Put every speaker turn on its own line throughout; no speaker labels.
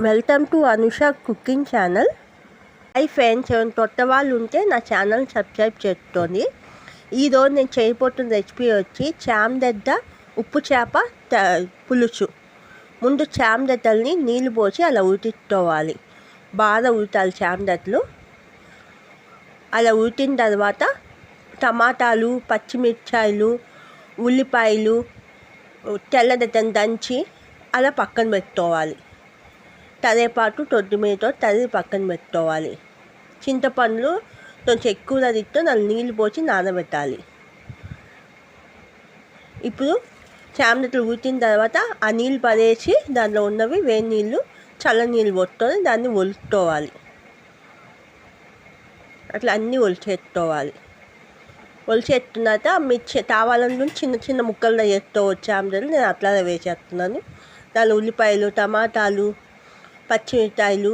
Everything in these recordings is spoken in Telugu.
Welcome to Anusha cooking channel. Hi friends ఎవరైనా కొత్త వాళ్ళు ఉంటే నా ఛానల్ సబ్స్క్రైబ్ చేసుకోండి. ఈరోజు నేను చేయబోతున్న రెసిపీ వచ్చి చామదద్ద ఉప్పు చేప త- పులుసు. ముందు చామదద్దల్ని నీళ్ళు పోసి అలా ఉడికించుకోవాలి. బాగా ఉడతాలి చామదద్దలు అలా ఉడికిన తర్వాత టమాటాలు పచ్చిమిరకాయలు ఉల్లిపాయలు తెల్లదద్దను దంచి అలా పక్కన పెట్టుకోవాలి. కరివేపాకు కొత్తిమీరతో తరిగి పక్కన పెట్టుకోవాలి. చింతపండ్లు కొంచెం ఎక్కువ తిట్టు నాలుగు నీళ్ళు పోసి నానబెట్టాలి. ఇప్పుడు చామటలు ఉడికిన తర్వాత ఆ నీళ్ళు పడేసి దాంట్లో ఉన్నవి వేడి నీళ్ళు చల్ల నీళ్ళు పొట్టుకొని దాన్ని ఒలుచుకోవాలి అట్లా అన్నీ ఒలిచేసుకోవాలి. ఒలిచేసుకున్నాక మిర్చి కావాలని చిన్న చిన్న ముక్కల్లో వేసుకోవచ్చు చామటలు నేను అట్లానే వేసేస్తున్నాను. దానిలో ఉల్లిపాయలు టమాటాలు పచ్చిమిరకాయలు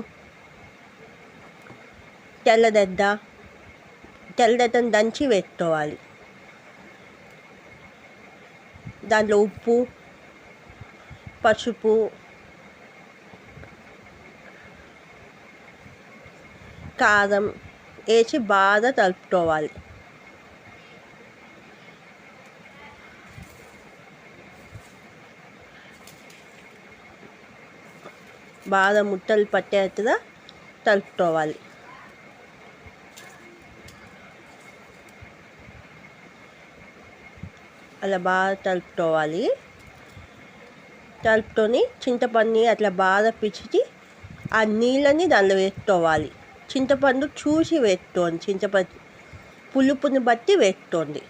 తెల్లదద్ద తెల్లదద్దను దంచి వేసుకోవాలి. దాంట్లో ఉప్పు పసుపు కారం వేసి బాగా కలుపుకోవాలి. బాగా ముట్టలు పట్టేట్టుగా కలుపుకోవాలి అలా బాగా కలుపుకోవాలి కలుపుకొని చింతపండుని అట్లా బాగా పిచ్చి ఆ నీళ్ళని దానిలో వేసుకోవాలి. చింతపండు చూసి వేసుకోండి. చింతపండు పులుపుని బట్టి వేసుకోండి.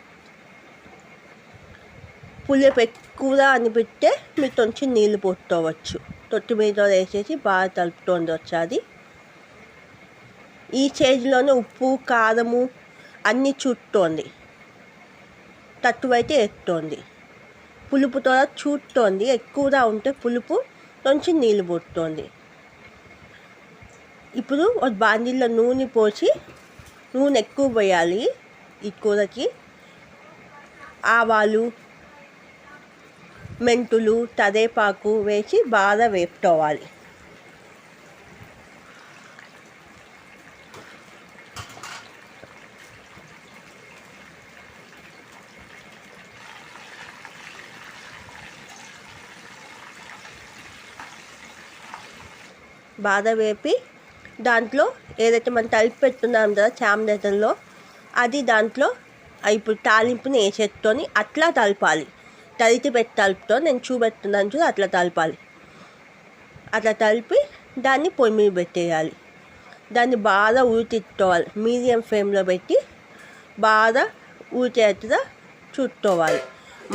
పులుపు ఎక్కువగా అనిపిస్తే మీరు కొంచెం నీళ్ళు పోసుకోవచ్చు. తొట్టి మీద వేసేసి బాగా తలుపుతోంది వచ్చాది. ఈ స్టేజ్లోనే ఉప్పు కారము అన్నీ చూస్తోంది తట్టువైతే ఎత్తుంది పులుపుతో చూడుతోంది ఎక్కువగా ఉంటే పులుపు కొంచెం నీళ్ళు పోస్తుంది ఇప్పుడు ఒక బాండీలో నూనె పోసి నూనె ఎక్కువ పోయాలి ఈ కూరకి. ఆవాలు మెంతులు తదేపాకు వేసి బాగా వేపుకోవాలి. బాగా వేపి దాంట్లో ఏదైతే మనం తలిపి పెట్టున్నాం కదా చామదెతల్లో అది దాంట్లో ఇప్పుడు తాలింపుని వేసేసుకొని అట్లా తలపాలి. తరిచి పెట్టి తలుపుతో నేను చూపెడుతున్నాను చూసి అట్లా తలపాలి. అట్లా తలిపి దాన్ని పొయ్యి మీద పెట్టేయాలి. దాన్ని బాగా ఊతిట్టుకోవాలి మీడియం ఫ్లేమ్లో పెట్టి బాగా ఊచేట్టుగా చూసుకోవాలి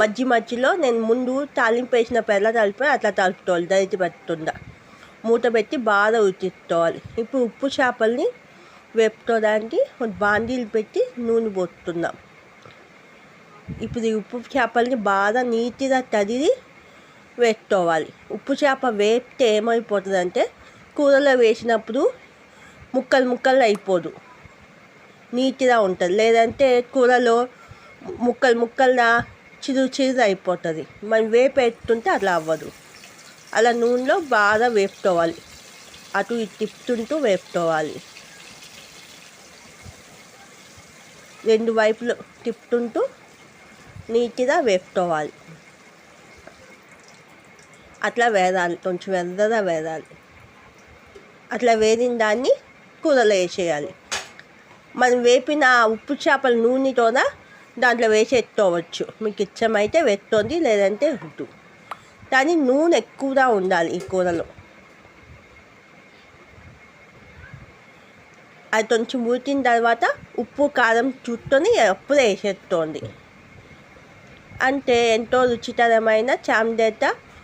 మధ్య మధ్యలో నేను ముందు తాలింపు వేసిన పెళ్ళ తలిపి అట్లా తలుపుకోవాలి. దళిత పెట్టుకుండా మూత పెట్టి బాగా ఉతిట్టుకోవాలి ఇప్పుడు ఉప్పు చేపల్ని వేపుకోవడానికి బాండీలు పెట్టి నూనె పోస్తున్నాం ఇప్పుడు ఈ ఉప్పు చేపల్ని బాగా నీట్గా తదిరి వేసుకోవాలి ఉప్పు చేప వేపితే ఏమైపోతుందంటే కూరలో వేసినప్పుడు ముక్కలు ముక్కలు అయిపోదు. నీట్గా ఉంటుంది. లేదంటే కూరలో ముక్కలు ముక్కలుగా చిరు చిరు అయిపోతుంది. మనం వేపెట్టుంటే అట్లా అవ్వదు. అలా నూనెలో బాగా వేపుకోవాలి. అటు ఇటు తిప్పుతుంటూ వేపుకోవాలి. రెండు వైపులు తిప్పుతుంటూ నీట్గా వేపుకోవాలి. అట్లా వేదాలి కొంచెం ఎర్రగా వేదాలి. అట్లా వేదిన దాన్ని కూరలో వేసేయాలి. మనం వేపిన ఉప్పు చేపల నూనెతోన దాంట్లో వేసేసుకోవచ్చు. మీకు ఇష్టమైతే వేస్తుంది లేదంటే వద్దు. కానీ నూనె ఎక్కువగా ఉండాలి ఈ కూరలో. అది కొంచెం ఉడికిన తర్వాత ఉప్పు కారం చుట్టూని అప్పుడే వేసేస్తోంది అంటే ఎంతో రుచికరమైన చామదేత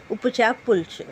ఉప్పు చేప పులుసు.